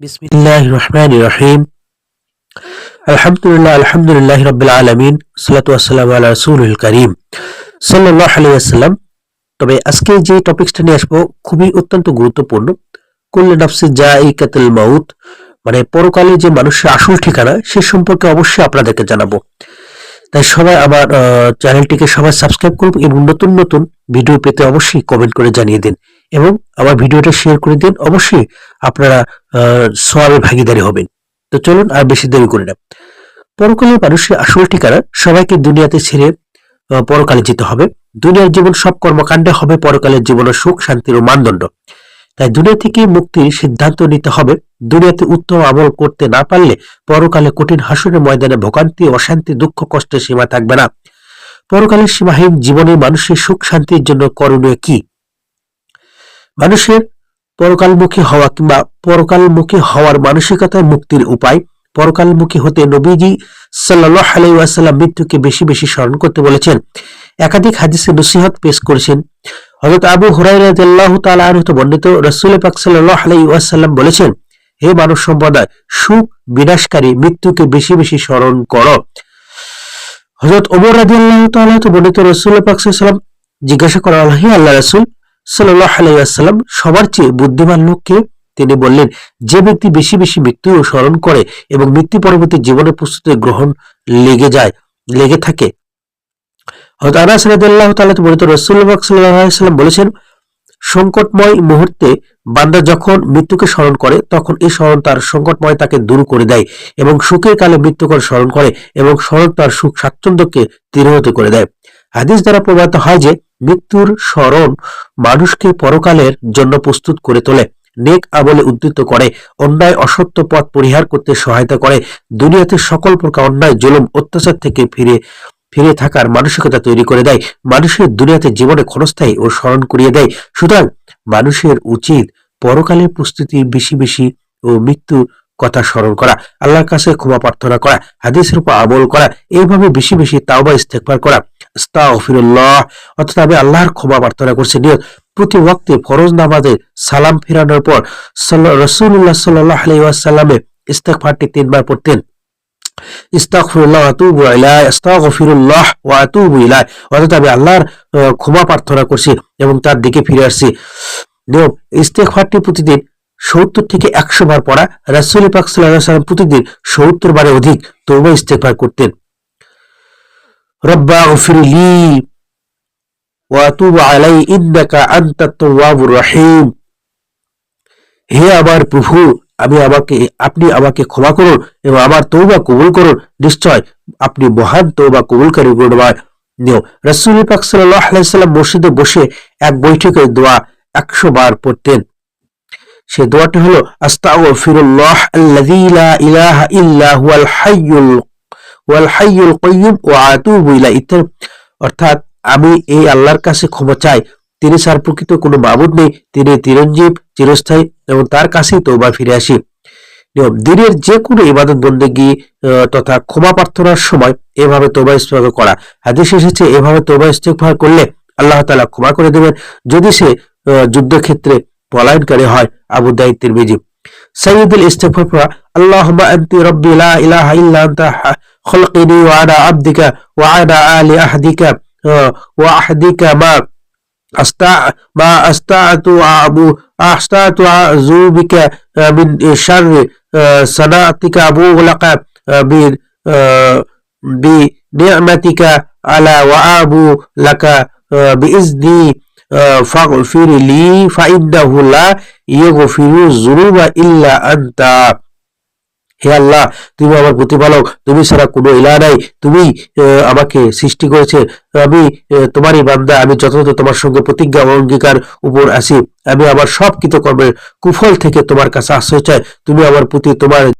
বিসমিল্লাহ রহমান করিম সাল্লাহ আলি তবে আজকে যে টপিকসটা নিয়ে আসব খুবই অত্যন্ত গুরুত্বপূর্ণ। কুল্লে নফসে যা এই কাতিল মাউত মানে পরকালে যে মানুষের আসল ঠিকানা সে সম্পর্কে অবশ্যই আপনাদেরকে জানাব। তাই সবাই আমার চ্যানেলটিকে সবাই সাবস্ক্রাইব করুন এবং নতুন নতুন ভিডিও পেতে অবশ্যই কমেন্ট করে জানিয়ে দিন। এবং আমার ভিডিওটা শেয়ার করে দিন। অবশ্যই আপনারা সবে ভাগিদারি হবেন। তো চলুন আর বেশি দেরি করি না। পরকালে মানুষের আসল ঠিকানা সবাইকে দুনিয়াতে ছেড়ে পরকালে যেতে হবে। দুনিয়ার জীবন সব কর্মকাণ্ডে হবে। পরকালের জীবনের সুখ শান্তির ও মানদণ্ড। তাই দুনিয়া থেকে মুক্তির সিদ্ধান্ত নিতে হবে। দুনিয়াতে উত্তম আমল করতে না পারলে পরকালে কঠিন হাসুরের ময়দানে ভোগান্তি, অশান্তি, দুঃখ, কষ্টের সীমা থাকবে না। পরকালের সীমাহীন জীবনে মানুষের সুখ, শান্তির জন্য করণীয় কি? মানুষের পরকালমুখী হওয়া কিংবা পরকালমুখী হওয়ার মানসিকতায় মুক্তির উপায়, পরকালমুখী হতে নবীজি সাল্লাহ আলাইসাল্লাম মৃত্যুকে বেশি বেশি স্মরণ করতে বলেছেন। একাধিক হাদিসে নসিহত পেশ করেছেন। হযরত আবু তাআলা আনহু বর্ণিত রাসূল পাক সাল্লাল্লাহু আলাইহি ওয়াসাল্লাম বলেছেন, হে মানব সম্প্রদায়, সুখ বিনাশকারী মৃত্যুকে বেশি বেশি স্মরণ করো। হযরত ওমর রাদিয়াল্লাহু তাআলা হতে বর্ণিত রাসূল পাক ওয়াসাল্লাম জিজ্ঞাসা করা হলো হে আল্লাহ রাসূল আলাইহি সবার চেয়ে বুদ্ধিমান লোককে তিনি বললেন, যে ব্যক্তি বেশি বেশি মৃত্যু স্মরণ করে এবং মৃত্যু পরবর্তী জীবনের প্রস্তুতি গ্রহণ লেগে যায়, লেগে থাকে। হযরত আনাস সাল্লাল্লাহু আলাইহি ওয়াসাল্লাম বলেছেন, সংকটময় মুহূর্তে বান্দা যখন মৃত্যুকে স্মরণ করে, তখন এই স্মরণ তার সংকটময় তাকে দূর করে দেয় এবং সুখের কালে মৃত্যুকর স্মরণ করে এবং স্মরণ তার সুখ স্বাচ্ছন্দ্যকে দৃঢ়ত করে দেয়। হাদিস দ্বারা প্রমাণিত হয় যে মৃত্যুর স্মরণ মানুষকে পরকালের জন্য প্রস্তুত করে তোলে। নেক আমলে উদ্যুত করে, অন্যায় অসত্য পথ পরিহার করতে সহায়তা করে। দুনিয়াতে সকল প্রকার অন্যায়, জুলুম, অত্যাচার থেকে ফিরে ফিরে থাকার মানসিকতা তৈরি করে দেয়। মানুষের দুনিয়াতে জীবনে ক্ষণস্থায়ী ও স্মরণ করিয়ে দেয়। সুতরাং মানুষের উচিত পরকালের প্রস্তুতি বেশি বেশি ও মৃত্যুর কথা স্মরণ করা, আল্লাহর কাছে ক্ষমা প্রার্থনা করা, হাদিসের উপর আমল করা, এইভাবে বেশি বেশি তাওবা ইস্তেকবার করা, আস্তাগফিরুল্লাহ। অর্থাৎ আমি আল্লাহর ক্ষমা প্রার্থনা করছি। নিয়ত, প্রতি ওয়াক্তে ফরজ নামাজে সালাম ফেরানোর পর রসুল্লাহ সাল্লাহ আলাইহি ওয়াসাল্লামে ইস্তেকফারটি তিনবার পড়তেন। ইস্তাগফিরুল্লাহ আতুবু ইলাইহি, আস্তাগফিরুল্লাহ ওয়া আমি আল্লাহর ক্ষমা প্রার্থনা করছি এবং তার দিকে ফিরে আসছি। নিয়ম ইস্তেগফারটি প্রতিদিন সত্তর থেকে একশো বার পড়া রাসূল পাক প্রতিদিন সত্তর বারে অধিক তওবা ইস্তেগফার করতেন। রব্বা গফিরলি হে আমার প্রভু, আমি আমাকে, আপনি আমাকে ক্ষমা করুন এবং আমার তৌবা কবুল করুন। নিশ্চয় আপনি মহান তৌবা কবুলকারী গুণবান। নিও। রাসূল পাক সাল্লাল্লাহু আলাইহি সাল্লাম মসজিদে বসে এক বৈঠকে দোয়া একশো বার পড়তেন। সে দোয়াটি হলো, আস্তাগফিরুল্লাহ আল্লাযী লা ইলাহা ইল্লা হুয়াল হাইয়ুল ওয়াল হাইয়ুল কাইয়্যুম ওয়া আতুবু ইলাইহি। অর্থাৎ আমি এই আল্লাহর কাছে ক্ষমা চাই। তিনি সার প্রকৃত কোনো মাবুদ নেই। তিনি চিরঞ্জীব, চিরস্থায়ী এবং তার কাছেই তৌবা ফিরে আসি। নিয়ম, দিনের যে কোনো ইবাদত বন্দে বন্দেগি তথা ক্ষমা প্রার্থনার সময় এভাবে তোবা ইস্তেগফার করা। হাদিস এসেছে, এভাবে তোবা ইস্তেগফার করলে আল্লাহ তাআলা ক্ষমা করে দেবেন। যদি সে যুদ্ধক্ষেত্রে পলায়নকারী হয় আবু দাইদ তিরমিজি সাইয়্যিদুল ইস্তেগফার পড়া আল্লাহুম্মা আনতি রাব্বি লা ইলাহা ইল্লা আনতা খলকিনি ওয়া আনা আবদিকা ওয়া আনা আলি আহদিকা আহ, ওয়া আহদিকা মা أستع ما أستعت أبو أستعت أعوذ بك من شر آه، صنعتك أبوغ لك آه، ب- آه، بنعمتك على وأبو لك آه، بإذني ফাগফিরলি ফাইদ্দাহু লা ইয়াগফিরু যুনুবা ইল্লা আনতা হে আল্লাহ, তুমি আমার প্রতিপালক, তুমি ছাড়া কোনো ইলা নাই। তুমি আমাকে সৃষ্টি করেছে। আমি তোমারই বান্দা। আমি যথাযথ তোমার সঙ্গে প্রতিজ্ঞা অঙ্গীকার উপর আসি আমি আমার সব কৃতকর্মের কুফল থেকে তোমার কাছে আশ্রয় চাই। তুমি আমার প্রতি তোমার